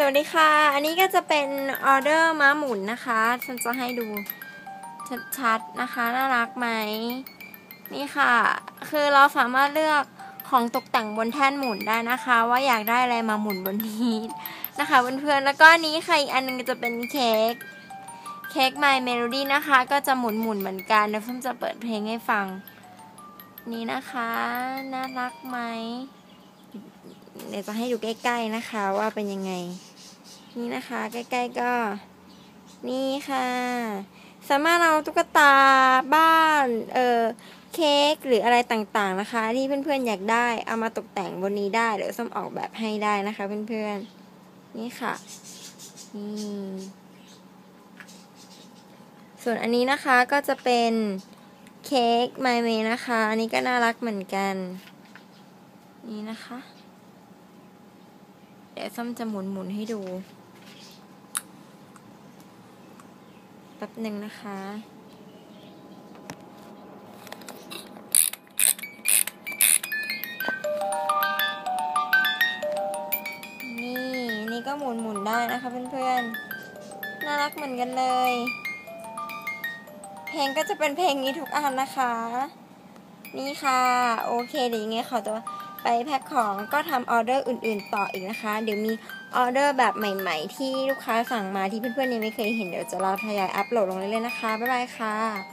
สวัสดีค่ะ อันนี้ก็จะเป็นออเดอร์ม้าหมุนนะคะ ฉันจะให้ดูชัดๆนะคะ น่ารักไหม นี่ค่ะ คือเราสามารถเลือกของตกแต่งบนแท่นหมุนได้นะคะ ว่าอยากได้อะไรมาหมุนบนนี้นะคะเพื่อนๆ แล้วก็นี้ค่ะอีกอันนึงจะเป็นเค้ก เค้ก My Melody นะคะ ก็จะหมุนหมุนๆเหมือนกันเดี๋ยวเพิ่มจะเปิดเพลงให้ฟัง นี่นะคะ น่ารักไหม เดี๋ยวจะให้ดูใกล้ ๆนะคะว่าเป็นยังไง นี่นะคะใกล้ ๆ ก็ นี่ค่ะ สามารถเอาตุ๊กตาบ้านเออเค้กหรืออะไรต่างๆนะคะ ที่เพื่อนๆอยากได้เอามาตกแต่งบนนี้ได้เดี๋ยวส้มออกแบบให้ได้นะคะ เพื่อนๆนี่ค่ะนี่ส่วนอันนี้นะคะก็จะเป็นเค้กไมเมนะคะ อันนี้ก็น่ารักเหมือนกัน นี่นะคะ ดี๋ยวส้มจะหมุนหมุนให้ดู แป๊บหนึ่งนะคะ นี่นี่ก็หมุนหมุนได้นะคะเพื่อนๆ น่ารักเหมือนกันเลย เพลงก็จะเป็นเพลงนี้ทุกอันนะคะ นี่ค่ะ โอเคเดี๋ยวยังไงขอตัว ไปแพ็คของก็ทำออเดอร์อื่นๆต่ออีกนะคะ เดี๋ยวมีออเดอร์แบบใหม่ ๆ ที่ลูกค้าสั่งมาที่เพื่อนๆยังไม่เคยเห็นเดี๋ยวจะรอทยอยอัปโหลดลงเรื่อยๆนะคะ บ๊ายบายค่ะ